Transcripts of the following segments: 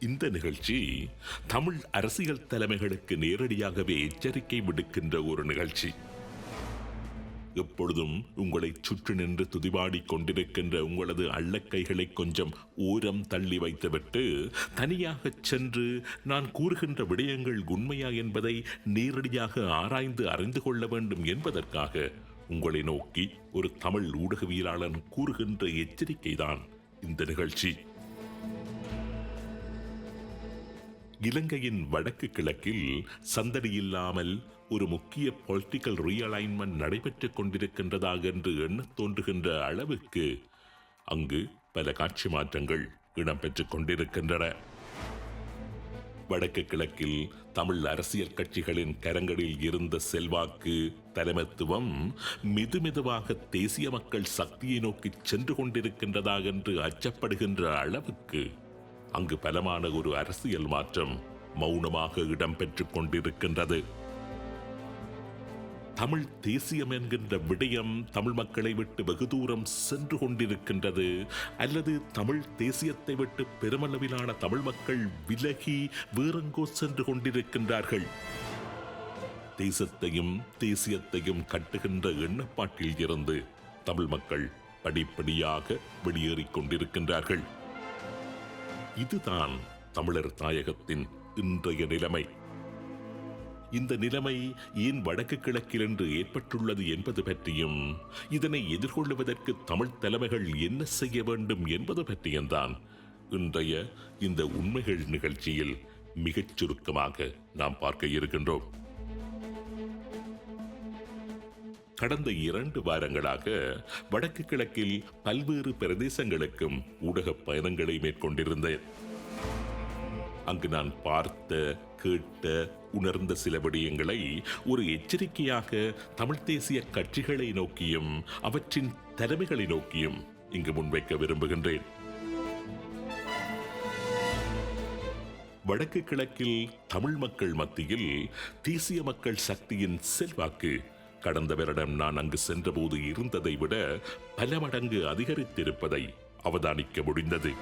இந்த நிகழ்ச்சி தமிழ் அரசியல் தலைமைகளுக்கு நேரடியாகவே எச்சரிக்கை விடுக்கின்ற ஒரு நிகழ்ச்சி. எப்பொழுதும் உங்களை சுற்றி நின்று துதிபாடிக் கொண்டிருக்கின்ற உங்களது அள்ளக்கைகளை கொஞ்சம் ஓரம் தள்ளி வைத்துவிட்டு தனியாகச் சென்று நான் கூறுகின்ற விடயங்கள் உண்மையா என்பதை நேரடியாக ஆராய்ந்து அறிந்து கொள்ள வேண்டும் என்பதற்காக உங்களை நோக்கி ஒரு தமிழ் ஊடகவியலாளன் கூறுகின்ற எச்சரிக்கைதான் இந்த நிகழ்ச்சி. இலங்கையின் வடக்கு கிழக்கில் சந்தடி இல்லாமல் ஒரு முக்கிய பொலிட்டிக்கல் ரீஅலைன்மெண்ட் நடைபெற்றுக் கொண்டிருக்கின்றதாக என்று எண்ணத் தோன்றுகின்ற அளவுக்கு அங்கு பல காட்சி மாற்றங்கள் இடம்பெற்றுக் கொண்டிருக்கின்றன. வடக்கு கிழக்கில் தமிழ் அரசியல் கட்சிகளின் கரங்களில் இருந்த செல்வாக்கு தலைமைத்துவம் மெதுமெதுவாக தேசிய மக்கள் சக்தியை நோக்கி சென்று கொண்டிருக்கின்றதாக என்று அச்சப்படுகின்ற அளவுக்கு அங்கு பலமான ஒரு அரசியல் மாற்றம் மௌனமாக இடம்பெற்றுக் கொண்டிருக்கின்றது. தமிழ் தேசியம் என்கின்ற விடயம் தமிழ் மக்களை விட்டு வெகு தூரம் சென்று கொண்டிருக்கின்றது. அல்லது தமிழ் தேசியத்தை விட்டு பெருமளவிலான தமிழ் மக்கள் விலகி வேறெங்கோ சென்று கொண்டிருக்கின்றார்கள். தேசத்தையும் தேசியத்தையும் கட்டுகின்ற எண்ணப்பாட்டில் இருந்து தமிழ் மக்கள் படிப்படியாக வெளியேறிக் கொண்டிருக்கின்றார்கள். இதுதான் தமிழர் தாயகத்தின் இன்றைய நிலைமை. இந்த நிலைமை ஏன் வடக்கு கிழக்கில் என்று ஏற்பட்டுள்ளது என்பது பற்றியும் இதனை எதிர்கொள்வதற்கு தமிழ் தலைமைகள் என்ன செய்ய வேண்டும் என்பது பற்றியும் தான் இன்றைய இந்த உண்மைகள் நிகழ்ச்சியில் மிகச் சுருக்கமாக நாம் பார்க்க இருக்கின்றோம். கடந்த இரண்டு வாரங்களாக வடக்கு கிழக்கில் பல்வேறு பிரதேசங்களுக்கும் ஊடக பயணங்களை மேற்கொண்டிருந்தேன். அங்கு நான் பார்த்த கேட்ட உணர்ந்த சில விடயங்களை ஒரு எச்சரிக்கையாக தமிழ் தேசிய கட்சிகளை நோக்கியும் அவற்றின் தலைமைகளை நோக்கியும் இங்கு முன்வைக்க விரும்புகின்றேன். வடக்கு கிழக்கில் தமிழ் மக்கள் மத்தியில் தேசிய மக்கள் சக்தியின் செல்வாக்கு கடந்த வருடம் நான் அங்கு சென்றபோது இருந்ததை விட பல மடங்கு அதிகரித்திருப்பதை அவதானிக்க முடிந்தது.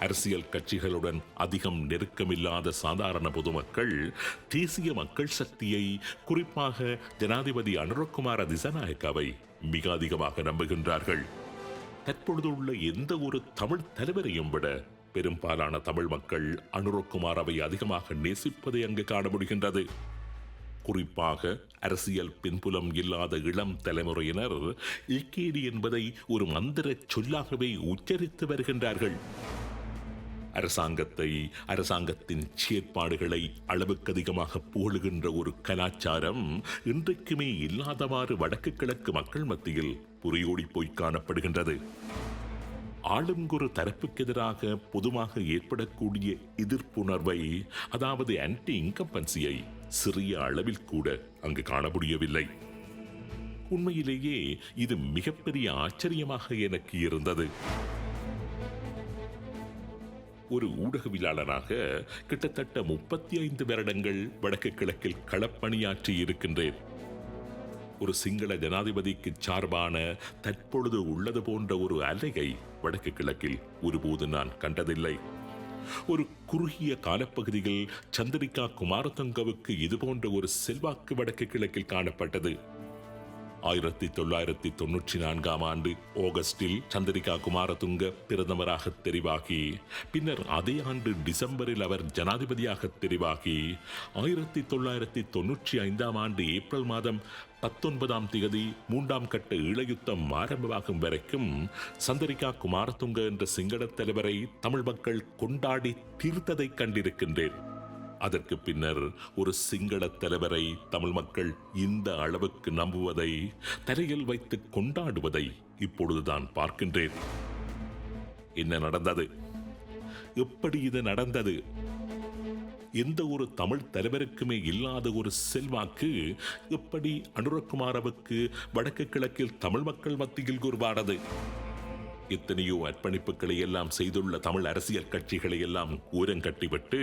அரசியல் கட்சிகளுடன் அதிகம் நெருக்கமில்லாத சாதாரண பொதுமக்கள் தேசிய மக்கள் சக்தியை குறிப்பாக ஜனாதிபதி அனுரகுமார திசநாயக்காவை மிக அதிகமாக நம்புகின்றார்கள். தற்பொழுது உள்ள எந்த ஒரு தமிழ் தலைவரையும் விட பெரும்பாலான தமிழ் மக்கள் அனுரகுமாரவை அதிகமாக நேசிப்பதை அங்கு காண முடிகின்றது. குறிப்பாக அரசியல் பின்புலம் இல்லாத இளம் தலைமுறையினர் இக்கேடி என்பதை ஒரு மந்திர சொல்லாகவே உச்சரித்து வருகின்றார்கள். அரசாங்கத்தை அரசாங்கத்தின் செயற்பாடுகளை அளவுக்கு அதிகமாக புகழுகின்ற ஒரு கலாச்சாரம் இன்றைக்குமே இல்லாதவாறு வடக்கு கிழக்கு மக்கள் மத்தியில் புரியோடி போய் காணப்படுகின்றது. ஆளுங்கொரு தரப்புக்கு எதிராக பொதுவாக ஏற்படக்கூடிய எதிர்ப்புணர்வை அதாவது ஆன்டி இன்கம்பன்சியை சிறிய அளவில் கூட அங்கு காண முடியவில்லை உண்மையிலேயே இது மிகப்பெரிய ஆச்சரியமாக எனக்கு இருந்தது. ஒரு ஊடகவியலாளராக கிட்டத்தட்ட முப்பத்தி ஐந்து வருடங்கள் வடக்கு கிழக்கில் களப்பணியாற்றி இருக்கின்றேன். ஒரு சிங்கள ஜனாதிபதிக்கு சார்பான தற்பொழுது உள்ளது போன்ற ஒரு அலையை வடக்கு கிழக்கில் ஒருபோது நான் கண்டதில்லை. ஒரு குறுகிய காலப்பகுதியில் சந்திரிகா குமாரதங்கவுக்கு இது போன்ற ஒரு செல்வாக்கு வடக்கு கிழக்கில் காணப்பட்டது. ஆயிரத்தி தொள்ளாயிரத்தி தொன்னூற்றி நான்காம் ஆண்டு ஆகஸ்டில் சந்திரிகா குமாரதுங்க பிரதமராக தெரிவாகி பின்னர் அதே ஆண்டு டிசம்பரில் அவர் ஜனாதிபதியாக தெரிவாகி ஆயிரத்தி தொள்ளாயிரத்தி தொன்னூற்றி ஐந்தாம் ஆண்டு ஏப்ரல் மாதம் பத்தொன்பதாம் தேதி மூன்றாம் கட்ட இளையுத்தம் ஆரம்பமாகும் வரைக்கும் சந்திரிகா குமாரதுங்க என்ற சிங்கள தலைவரை தமிழ் மக்கள் கொண்டாடி தீர்த்ததை கண்டிருக்கின்றேன். அதற்கு பின்னர் ஒரு சிங்கள தலைவரை தமிழ் மக்கள் இந்த அளவுக்கு நம்புவதை தலையில் வைத்து கொண்டாடுவதை இப்பொழுதுதான் பார்க்கின்றேன். என்ன நடந்தது? எப்படி இது நடந்தது? எந்த ஒரு தமிழ் தலைவருக்குமே இல்லாத ஒரு செல்வாக்கு எப்படி அனுரகுமாரவுக்கு வடக்கு கிழக்கில் தமிழ் மக்கள் மத்தியில் உருவானது? எத்தனையோ அர்ப்பணிப்புகளை எல்லாம் செய்துள்ள தமிழ் அரசியல் கட்சிகளை எல்லாம் ஊரங்கட்டிவிட்டு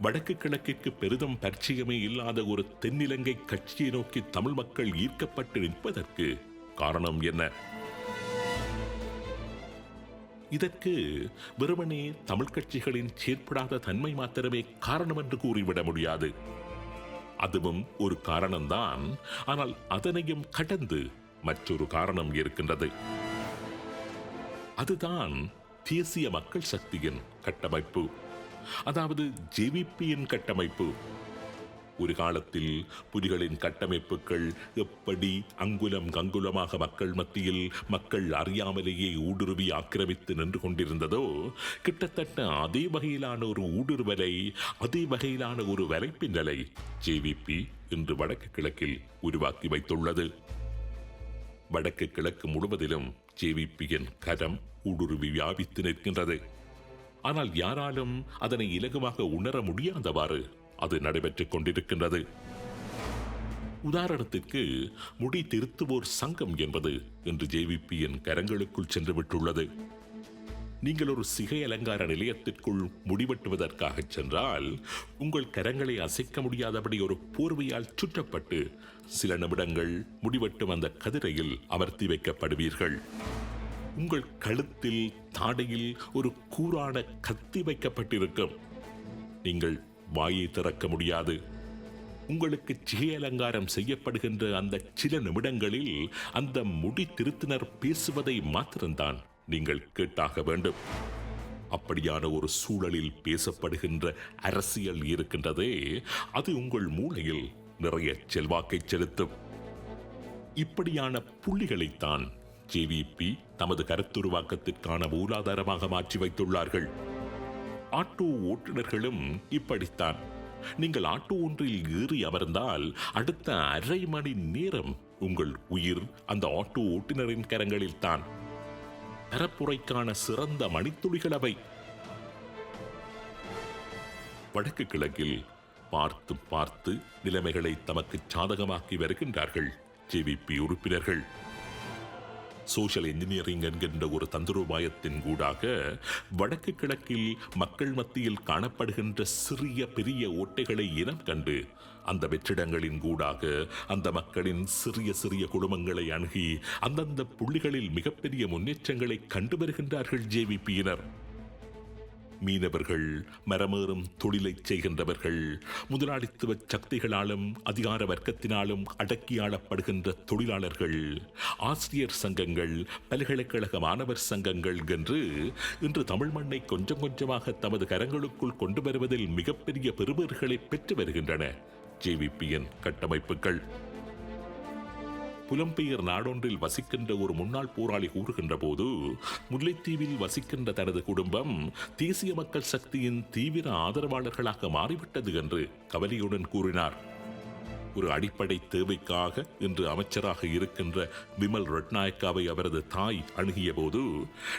வடக்கு கிழக்கிற்கு பெரிதும் பரிச்சயமே இல்லாத ஒரு தென்னிலங்கை கட்சியை நோக்கி தமிழ் மக்கள் ஈர்க்கப்பட்டு நிற்பதற்கு காரணம் என்ன? இதற்கு வெறுமனே தமிழ் கட்சிகளின் செயற்படாத தன்மை மாத்திரமே காரணம் என்று கூறிவிட முடியாது. அதுவும் ஒரு காரணம்தான். ஆனால் அதனையும் கடந்து மற்றொரு காரணம் இருக்கின்றது. அதுதான் தேசிய மக்கள் சக்தியின் கட்டமைப்பு. அதாவது ஜேவிபியின் கட்டமைப்பு. ஒரு காலத்தில் புலிகளின் கட்டமைப்புகள் எப்படி அங்குலம் கங்குலமாக மக்கள் மத்தியில் மக்கள் அறியாமலேயே ஊடுருவி ஆக்கிரமித்து நின்று கொண்டிருந்ததோ கிட்டத்தட்ட அதே வகையிலான ஒரு ஊடுருவலை அதே வகையிலான ஒரு வலைப்பின்னலை ஜேவிபி இன்று வடக்கு கிழக்கில் உருவாக்கி வைத்துள்ளது. வடக்கு கிழக்கு முழுவதிலும் ஜேவிபியின் கரம் ஊடுருவி வியாபித்து நிற்கின்றது. ஆனால் யாராலும் அதனை இலகுவாக உணர முடியாதவாறு அது நடைபெற்றுக் கொண்டிருக்கின்றது. உதாரணத்திற்கு முடி திருத்துவோர் சங்கம் என்பது இன்று ஜேவிபியின் கரங்களுக்குள் சென்று விட்டுள்ளது நீங்கள் ஒரு சிகை அலங்கார நிலையத்திற்குள் முடிவெட்டுவதற்காக சென்றால் உங்கள் கரங்களை அசைக்க முடியாதபடி ஒரு போர்வையால் சுற்றப்பட்டு சில நிமிடங்கள் முடிவெட்டும் அந்த கதிரையில் அமர்த்தி வைக்கப்படுவீர்கள். உங்கள் கழுத்தில் தாடையில் ஒரு கூறான கத்தி வைக்கப்பட்டிருக்கும். நீங்கள் வாயை திறக்க முடியாது. உங்களுக்கு சிகை அலங்காரம் செய்யப்படுகின்ற அந்த சில நிமிடங்களில் அந்த முடி திருத்தினர் பேசுவதை மாத்திரம்தான். நீங்கள் கேட்டாக வேண்டும். அப்படியான ஒரு சூழலில் பேசப்படுகின்ற அரசியல் இருக்கின்றதே அது உங்கள் மூளையில் நிறைய செல்வாக்கை செலுத்தும். இப்படியான புள்ளிகளைத்தான் ஜேவிபி தமது கருத்துருவாக்கத்திற்கான மூலாதாரமாக மாற்றி வைத்துள்ளார்கள். ஆட்டோ ஓட்டுநர்களும் இப்படித்தான். நீங்கள் ஆட்டோ ஒன்றில் ஏறி அமர்ந்தால் அடுத்த அரை மணி நேரம் உங்கள் உயிர் அந்த ஆட்டோ ஓட்டுநரின் கரங்களில் தான் பரப்புரைக்கான சிறந்த மணித்துளிகள் அவை வடக்கு கிழக்கில் பார்த்து பார்த்து நிலைமைகளை தமக்கு சாதகமாக்கி வருகின்றார்கள் ஜேவிபி உறுப்பினர்கள். சோஷியல் இன்ஜினியரிங் என்கின்ற ஒரு தந்திரோபாயத்தின் கூடாக வடக்கு கிழக்கில் மக்கள் மத்தியில் காணப்படுகின்ற சிறிய பெரிய ஓட்டைகளை இனம் கண்டு அந்த வெற்றிடங்களின் கூடாக அந்த மக்களின் சிறிய சிறிய குடும்பங்களை அணுகி அந்தந்த புள்ளிகளில் மிகப்பெரிய முன்னேற்றங்களை கண்டு வருகின்றார்கள் ஜேவிபியினர். மீனவர்கள் மரமேறும் தொழிலை செய்கின்றவர்கள் முதலாளித்துவ சக்திகளாலும் அதிகார வர்க்கத்தினாலும் அடக்கியாளப்படுகின்ற தொழிலாளர்கள் ஆசிரியர் சங்கங்கள் பல்கலைக்கழக மாணவர் சங்கங்கள் என்று இன்று தமிழ் மண்ணை கொஞ்சம் கொஞ்சமாக தமது கரங்களுக்குள் கொண்டு வருவதில் மிகப்பெரிய பெறுபேறுகளை பெற்று வருகின்றன. ஜேவிபியின் கட்டமைப்புகள். புலம்பெயர் நாடொன்றில் வசிக்கின்ற ஒரு முன்னாள் போராளி கூறுகின்ற போது முல்லைத்தீவில் வசிக்கின்ற தனது குடும்பம் தேசிய மக்கள் சக்தியின் தீவிர ஆதரவாளர்களாக மாறிவிட்டது என்று கவலையுடன் கூறினார். ஒரு அடிப்படை தேவைக்காக இன்று அமைச்சராக இருக்கின்ற விமல் ரட்நாயக்காவை அவரது தாய் அணுகிய போது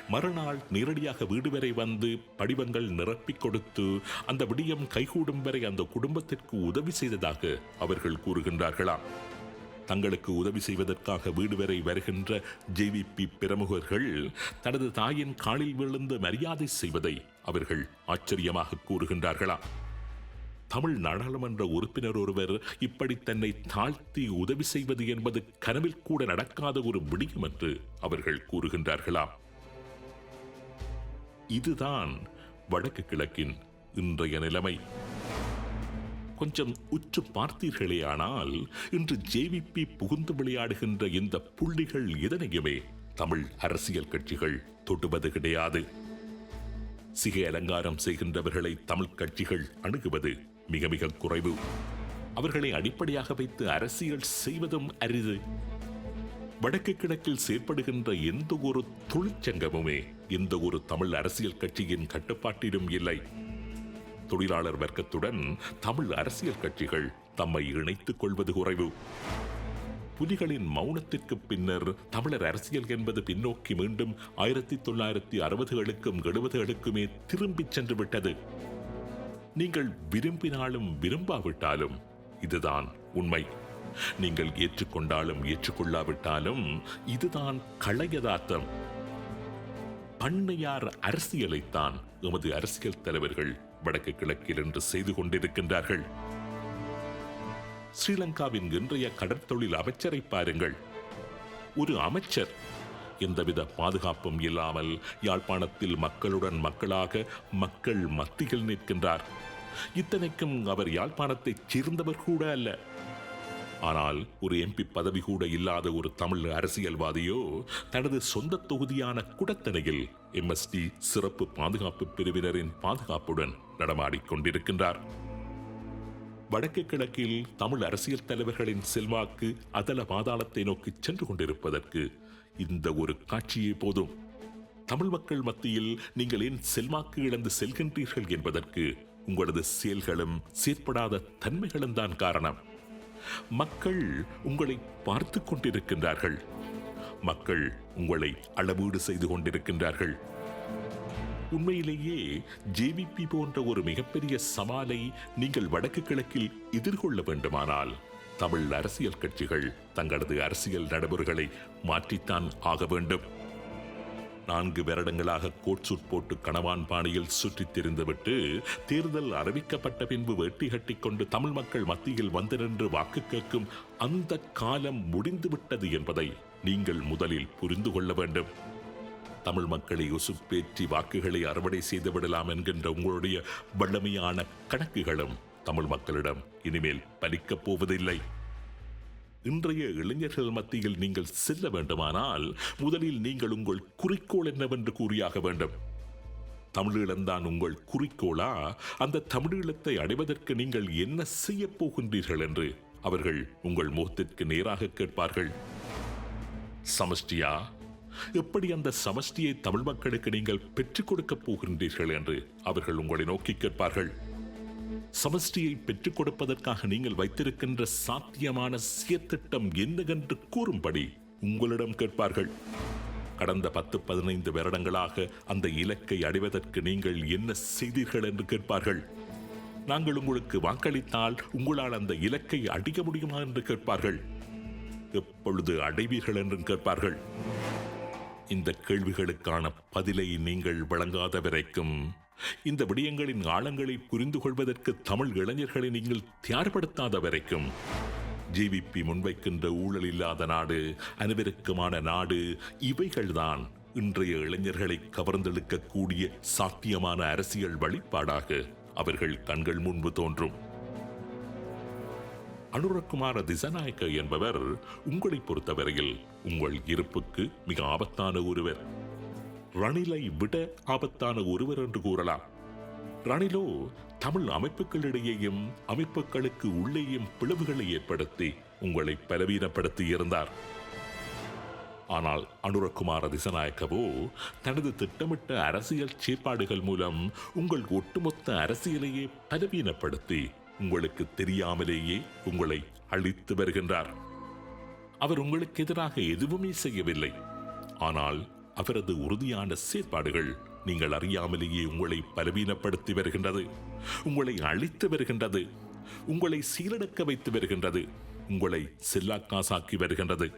மறுநாள் நேரடியாக வீடு வரை வந்து படிவங்கள் நிரப்பிக் கொடுத்து அந்த விடியம் கைகூடும் வரை அந்த குடும்பத்திற்கு உதவி செய்ததாக அவர்கள் கூறுகின்றார்களாம். தங்களுக்கு உதவி செய்வதற்காக வீடு வரை வருகின்ற ஜேவிபி பிரமுகர்கள் தனது தாயின் காலில் விழுந்து மரியாதை செய்வதை அவர்கள் ஆச்சரியமாக கூறுகின்றார்களா? தமிழ் நாடாளுமன்ற உறுப்பினர் ஒருவர் இப்படி தன்னை தாழ்த்தி உதவி செய்வது என்பது கனவில் கூட நடக்காத ஒரு விடியம் என்று அவர்கள் கூறுகின்றார்களாம் இதுதான் வடக்கு கிழக்கின் இன்றைய நிலைமை. கொஞ்சம் உற்று பார்த்தீர்களேயானால் இன்று ஜேவிபி புகுந்து விளையாடுகின்ற இந்த புள்ளிகள் இதனையுமே தமிழ் அரசியல் கட்சிகள் தொடுவது கிடையாது. சிகை அலங்காரம் செய்கின்றவர்களை தமிழ் கட்சிகள் அணுகுவது மிக மிக குறைவு. அவர்களை அடிப்படையாக வைத்து அரசியல் செய்வதும் அரிது. வடக்கு கிழக்கில் செயற்படுகின்ற எந்த ஒரு தொழிற்சங்கமுமே எந்த ஒரு தமிழ் அரசியல் கட்சியின் கட்டுப்பாட்டிலும் இல்லை. தொழிலாளர் வர்க்கத்துடன் தமிழ் அரசியல் கட்சிகள் தம்மை இணைத்துக் கொள்வது குறைவு. புலிகளின் மௌனத்திற்கு பின்னர் தமிழர் அரசியல் என்பது பின்னோக்கி மீண்டும் ஆயிரத்தி தொள்ளாயிரத்தி அறுபதுகளுக்கும் எழுபதுகளுக்குமே திரும்பிச் சென்று விட்டது நீங்கள் விரும்பினாலும் விரும்பாவிட்டாலும் இதுதான் உண்மை. நீங்கள் ஏற்றுக்கொண்டாலும் ஏற்றுக்கொள்ளாவிட்டாலும் இதுதான் களையதார்த்தம். பண்ணையார் அரசியலைத்தான் எமது அரசியல் தலைவர்கள் வடக்கு கிழக்கில் என்று செய்து கொண்டிருக்கின்றார்கள். ஸ்ரீலங்காவின் இன்றைய கடற்தொழில் அமைச்சரை பாருங்கள். ஒரு அமைச்சர். எந்தவித பாதுகாப்பும் இல்லாமல் யாழ்ப்பாணத்தில் மக்களுடன் மக்களாக மக்கள் மத்தியில் நிற்கின்றார். இத்தனைக்கும் அவர் யாழ்ப்பாணத்தைச் சேர்ந்தவர் கூட அல்ல. ஆனால் ஒரு எம்பி பதவி கூட இல்லாத ஒரு தமிழ் அரசியல்வாதியோ தனது சொந்த தொகுதியான குடத்தனையில் எம்எஸ்டி சிறப்பு பாதுகாப்பு பிரிவினரின் பாதுகாப்புடன் நடமாடிக் கொண்டிருக்கின்றார் வடக்கு கிழக்கில் தமிழ் அரசியல் தலைவர்களின் செல்வாக்கு அதல பாதாளத்தை நோக்கி சென்று கொண்டிருப்பதற்கு இந்த ஒரு காட்சியே போதும். தமிழ் மக்கள் மத்தியில் நீங்கள் ஏன் செல்வாக்கு இழந்து செல்கின்றீர்கள் என்பதற்கு உங்களது செயல்களும் செயற்படாத தன்மைகளும் தான் காரணம். மக்கள் உங்களை பார்த்து கொண்டிருக்கின்றார்கள். மக்கள் உங்களை அளவீடு செய்து கொண்டிருக்கின்றார்கள். உண்மையிலேயே ஜேவிபி போன்ற ஒரு மிகப்பெரிய சவாலை நீங்கள் வடக்கு கிழக்கில் எதிர்கொள்ள வேண்டுமானால் தமிழ் அரசியல் கட்சிகள் தங்களது அரசியல் நடைமுறைகளை மாற்றித்தான் ஆக வேண்டும். நான்கு வருடங்களாக கோட் சூட் போட்டு கணவான் பாணியில் சுற்றித் திரிந்துவிட்டு தேர்தல் அறிவிக்கப்பட்ட பின்பு வேட்டி கட்டிக் கொண்டு தமிழ் மக்கள் மத்தியில் வந்து நின்று வாக்கு கேட்கும் அந்த காலம் முடிந்துவிட்டது என்பதை நீங்கள் முதலில் புரிந்து கொள்ள வேண்டும். தமிழ் மக்களை உசுப்பேற்றி வாக்குகளை அறுவடை செய்து விடலாம் என்கின்ற உங்களுடைய வல்லமையான கணக்குகளும் தமிழ் மக்களிடம் இனிமேல் பலிக்கப் போவதில்லை. இன்றைய இளைஞர்கள் மத்தியில் நீங்கள் செல்ல வேண்டுமானால் முதலில் நீங்கள் உங்கள் குறிக்கோள் என்னவென்று கூறியாக வேண்டும். தமிழீழம்தான் உங்கள் குறிக்கோளா? அந்த தமிழீழத்தை அடைவதற்கு நீங்கள் என்ன செய்ய போகின்றீர்கள் என்று அவர்கள் உங்கள் முகத்திற்கு நேராக கேட்பார்கள். சமஷ்டியா எப்படி அந்த சமஷ்டியை தமிழ் மக்களுக்கு நீங்கள் பெற்றுக் கொடுக்கப் போகின்றீர்கள் என்று அவர்கள் உங்களை நோக்கி கேட்பார்கள். சமஷ்டியை பெற்றுக் கொடுப்பதற்காக நீங்கள் வைத்திருக்கின்ற சாத்தியமான சீர்திட்டம் என்னவென்று கூறும்படி உங்களிடம் கேட்பார்கள். கடந்த பத்து பதினைந்து வருடங்களாக அந்த இலக்கை அடைவதற்கு நீங்கள் என்ன செய்தீர்கள் என்று கேட்பார்கள். நாங்கள் உங்களுக்கு வாக்களித்தால் உங்களால் அந்த இலக்கை அடிக்க முடியுமா என்று கேட்பார்கள். எப்பொழுது அடைவீர்கள் என்றும் கேட்பார்கள். இந்த கேள்விகளுக்கான பதிலை நீங்கள் வழங்காத வரைக்கும் இந்த விடயங்களின் ஆழங்களை புரிந்து கொள்வதற்கு தமிழ் இளைஞர்களை நீங்கள் தயார்படுத்தாத வரைக்கும் ஜிவிபி முன்வைக்கின்ற ஊழல் இல்லாத நாடு அனைவருக்குமான நாடு இவைகள்தான் இன்றைய இளைஞர்களை கவர்ந்தெழுக்கக்கூடிய சாத்தியமான அரசியல் வழிபாடாக அவர்கள் கண்கள் முன்பு தோன்றும். அனுரகுமார திசநாயக்க என்பவர் உங்களை பொறுத்தவரையில் உங்கள் இருப்புக்கு மிக ஆபத்தான ஒருவர். ரணிலை விட ஆபத்தான ஒருவர் என்று கூறலாம். ரணிலோ தமிழ் அமைப்புகளிடையேயும் அமைப்புகளுக்கு உள்ளேயும் பிளவுகளை ஏற்படுத்தி உங்களை பலவீனப்படுத்தி இருந்தார் ஆனால் அனுரகுமார திசநாயக்கவோ தனது திட்டமிட்ட அரசியல் செயற்பாடுகள் மூலம் உங்கள் ஒட்டுமொத்த அரசியலையே பலவீனப்படுத்தி உங்களுக்கு தெரியாமலேயே உங்களை அழித்து வருகின்றார். அவர் உங்களுக்கு எதிராக எதுவுமே செய்யவில்லை. ஆனால் அவரது உறுதியான செயற்பாடுகள் நீங்கள் அறியாமலேயே உங்களை பலவீனப்படுத்தி வருகின்றது. உங்களை அழித்து வருகின்றது. உங்களை சீரடக்க வைத்து வருகின்றது. உங்களை செல்லாக்காசாக்கி வருகின்றது.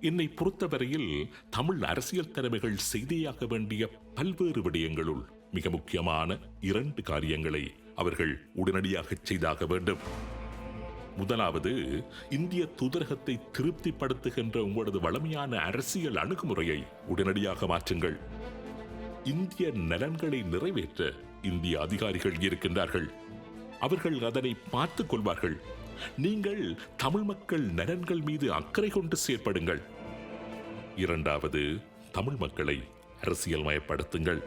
என்னை பொறுத்தவரையில் தமிழ் அரசியல் தலைமைகள் செய்தியாக வேண்டிய பல்வேறு விடயங்களுள் மிக முக்கியமான இரண்டு காரியங்களை அவர்கள் உடனடியாக செய்தாக வேண்டும். முதலாவது இந்திய தூதரகத்தை திருப்திப்படுத்துகின்ற உங்களது வளமையான அரசியல் அணுகுமுறையை உடனடியாக மாற்றுங்கள். இந்திய நலன்களை நிறைவேற்ற இந்திய அதிகாரிகள் இருக்கின்றார்கள். அவர்கள் அதனை பார்த்துக் கொள்வார்கள். நீங்கள் தமிழ் மக்கள் நலன்கள் மீது அக்கறை கொண்டு செயற்படுங்கள். இரண்டாவது தமிழ் மக்களை அரசியல் மயப்படுத்துங்கள்.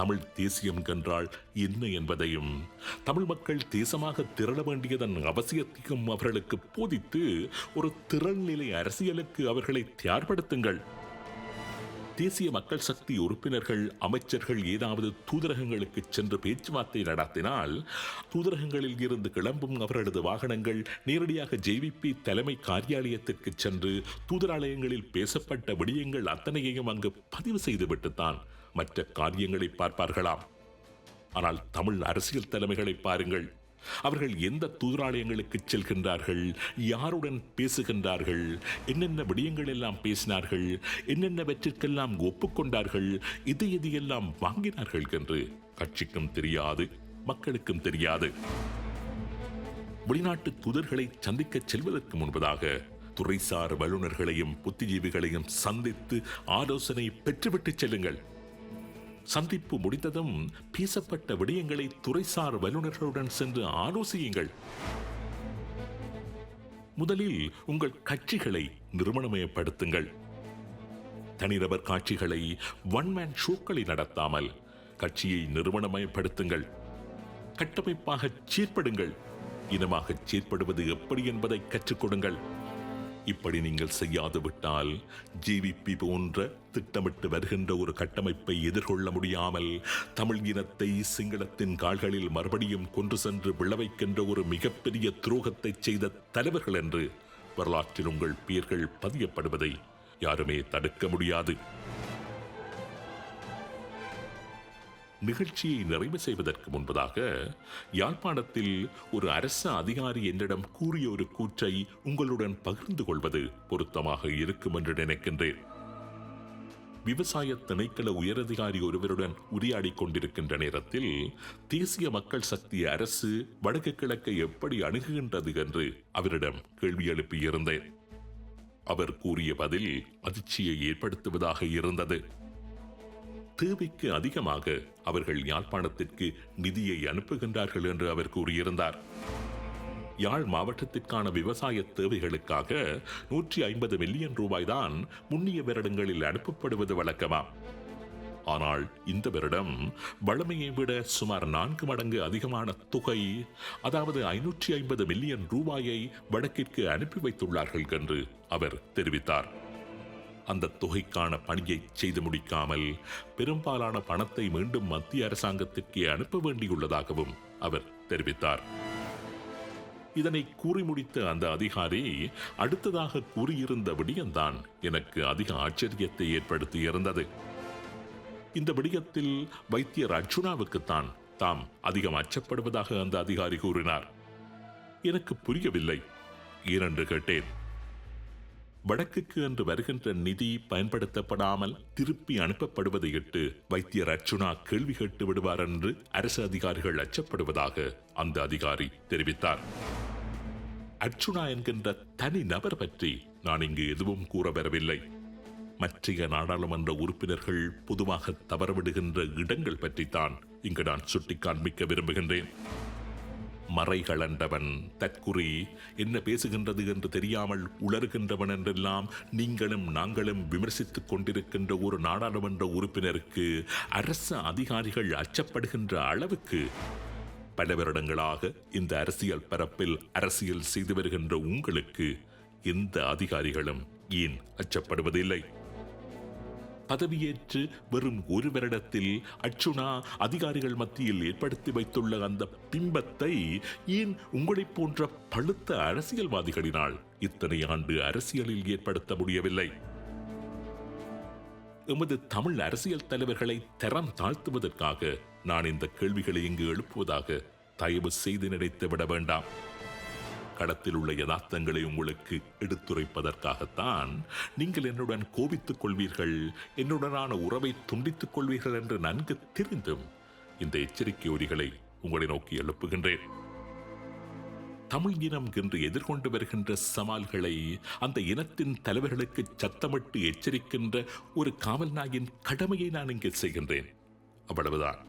தமிழ் தேசியம் என்றால் என்ன என்பதையும் தமிழ் மக்கள் தேசமாக திரள வேண்டியதன் அவசியத்தையும் அவர்களுக்கு போதித்து ஒரு திரள்நிலை அரசியலுக்கு அவர்களை தயார்படுத்துங்கள். தேசிய மக்கள் சக்தி உறுப்பினர்கள் அமைச்சர்கள் ஏதாவது தூதரகங்களுக்கு சென்று பேச்சுவார்த்தை நடத்தினால் தூதரகங்களில் இருந்து கிளம்பும் அவர்களது வாகனங்கள் நேரடியாக ஜேவிபி தலைமை காரியாலயத்திற்கு சென்று தூதராலயங்களில் பேசப்பட்ட விடயங்கள் அத்தனையையும் அங்கு பதிவு செய்துவிட்டுத்தான் மற்ற காரியங்களை பார்ப்பார்களாம். ஆனால் தமிழ் அரசியல் தலைமைகளை பாருங்கள். அவர்கள் எந்த தூதராலயங்களுக்கு செல்கின்றார்கள்? யாருடன் பேசுகின்றார்கள்? என்னென்ன விடயங்கள் எல்லாம் பேசினார்கள் என்னென்னவற்றிற்கெல்லாம் ஒப்புக்கொண்டார்கள் இது இது எல்லாம் வாங்கினார்கள் என்று கட்சிக்கும் தெரியாது மக்களுக்கும் தெரியாது. வெளிநாட்டு தூதர்களை சந்திக்க செல்வதற்கு முன்பதாக துறைசார் வல்லுநர்களையும் புத்திஜீவிகளையும் சந்தித்து ஆலோசனை பெற்றுவிட்டு செல்லுங்கள். சந்திப்பு முடிந்ததும் பேசப்பட்ட விடயங்களை துறைசார் வல்லுநர்களுடன் சென்று ஆலோசியுங்கள். முதலில் உங்கள் கட்சிகளை நிறுவனமயப்படுத்துங்கள் தனிநபர் காட்சிகளை ஒன் மேன் ஷோக்களை நடத்தாமல் கட்சியை நிறுவனமயப்படுத்துங்கள் கட்டமைப்பாக சீர்படுங்கள். இனமாக சீர்படுவது எப்படி என்பதை கற்றுக்கொடுங்கள் இப்படி நீங்கள் செய்யாது விட்டால் ஜிவிபி போன்ற திட்டமிட்டு வருகின்ற ஒரு கட்டமைப்பை எதிர்கொள்ள முடியாமல் தமிழ் இனத்தை சிங்களத்தின் கால்களில் மறுபடியும் கொன்று சென்று விளைவிக்கின்ற ஒரு மிகப்பெரிய துரோகத்தை செய்த தலைவர்கள் என்று வரலாற்றில் உங்கள் பெயர்கள் பதியப்படுவதை யாருமே தடுக்க முடியாது. நிகழ்ச்சியை நிறைவு செய்வதற்கு முன்பதாக யாழ்ப்பாணத்தில் ஒரு அரச அதிகாரி என்னிடம் கூறிய ஒரு கூற்றை உங்களுடன் பகிர்ந்து கொள்வது பொருத்தமாக இருக்கும் என்று நினைக்கின்றேன். விவசாய திணைக்கள உயரதிகாரி ஒருவருடன் உரையாடிக் கொண்டிருக்கின்ற நேரத்தில் தேசிய மக்கள் சக்தி அரசு வடக்கு கிழக்கை எப்படி அணுகுகின்றது என்று அவரிடம் கேள்வி எழுப்பியிருந்தேன். அவர் கூறிய பதில் அதிர்ச்சியை ஏற்படுத்துவதாக இருந்தது. தேவைக்கு அதிகமாக அவர்கள் யாழ்ப்பாணத்திற்கு நிதியை அனுப்புகின்றார்கள் என்று அவர் கூறியிருந்தார். யாழ் மாவட்டத்திற்கான விவசாய தேவைகளுக்காக நூற்றி ஐம்பது மில்லியன் ரூபாய் தான் முன்னிய வருடங்களில் அனுப்பப்படுவது வழக்கமாம். ஆனால் இந்த வருடம் வழமையை விட சுமார் நான்கு மடங்கு அதிகமான தொகை அதாவது ஐநூற்றி ஐம்பது மில்லியன் ரூபாயை வடக்கிற்கு அனுப்பி வைத்துள்ளார்கள் என்று அவர் தெரிவித்தார். அந்த தொகைக்கான பணியை செய்து முடிக்காமல் பெரும்பாலான பணத்தை மீண்டும் மத்திய அரசாங்கத்திற்கே அனுப்ப வேண்டியுள்ளதாகவும் அவர் தெரிவித்தார். இதனை கூறி முடித்த அந்த அதிகாரி அடுத்ததாக கூறியிருந்த விடயம்தான் எனக்கு அதிக ஆச்சரியத்தை ஏற்படுத்தியிருந்தது. இந்த விடயத்தில் வைத்தியர் அர்ஜுனாவுக்குத்தான் தாம் அதிகம் அச்சப்படுவதாக அந்த அதிகாரி கூறினார். எனக்கு புரியவில்லை. இரண்டு கேட்டேன். வடக்குக்கு என்று வருகின்ற நிதி பயன்படுத்தப்படாமல் திருப்பி அனுப்பப்படுவதையிட்டு வைத்தியர் அர்ச்சுனா கேள்வி கேட்டு விடுவார் என்று அரசு அதிகாரிகள் அச்சப்படுவதாக அந்த அதிகாரி தெரிவித்தார். அர்ச்சுனா என்கின்ற தனி நபர் பற்றி நான் இங்கு எதுவும் கூற வரவில்லை. மற்றைய நாடாளுமன்ற உறுப்பினர்கள் பொதுவாக தவறவிடுகின்ற இடங்கள் பற்றித்தான் இங்கு நான் சுட்டிக் காண்பிக்க விரும்புகின்றேன். மறைகளண்டவன் தற்குறி என்ன பேசுகின்றது என்று தெரியாமல் உளறுகின்றவன் என்றெல்லாம் நீங்களும் நாங்களும் விமர்சித்துக் கொண்டிருக்கின்ற ஒரு நாடாளுமன்ற உறுப்பினருக்கு அரசு அதிகாரிகள் அச்சப்படுகின்ற அளவுக்கு. பல வருடங்களாக இந்த அரசியல் பரப்பில் அரசியல் செய்து வருகின்ற உங்களுக்கு எந்த அதிகாரிகளும் ஏன் அச்சப்படுவதில்லை? பதவியேற்று வெறும் ஒரு வருடத்தில் அர்ச்சுனா அதிகாரிகள் மத்தியில் ஏற்படுத்தி வைத்துள்ள அந்த பிம்பத்தை ஏன் உங்களைப் போன்ற பழுத்த அரசியல்வாதிகளினால் இத்தனை ஆண்டு அரசியலில் ஏற்படுத்த முடியவில்லை? எமது தமிழ் அரசியல் தலைவர்களை தரம் தாழ்த்துவதற்காக நான் இந்த கேள்விகளை இங்கு எழுப்புவதாக தயவு செய்து நினைத்து விட வேண்டாம். களத்தில் உள்ள யதார்த்தங்களை உங்களுக்கு எடுத்துரைப்பதற்காகத்தான் நீங்கள் என்னுடன் கோபித்துக் கொள்வீர்கள் என்னுடனான உறவை துண்டித்துக் கொள்வீர்கள் என்று நன்கு தெரிந்தும் இந்த எச்சரிக்கை ஒலிகளை உங்களை நோக்கி எழுப்புகின்றேன். தமிழ் இனம் என்று எதிர்கொண்டு வருகின்ற சவால்களை அந்த இனத்தின் தலைவர்களுக்கு சத்தமிட்டு எச்சரிக்கின்ற ஒரு காவல் நாயின் கடமையை நான் இங்கே செய்கின்றேன். அவ்வளவுதான்.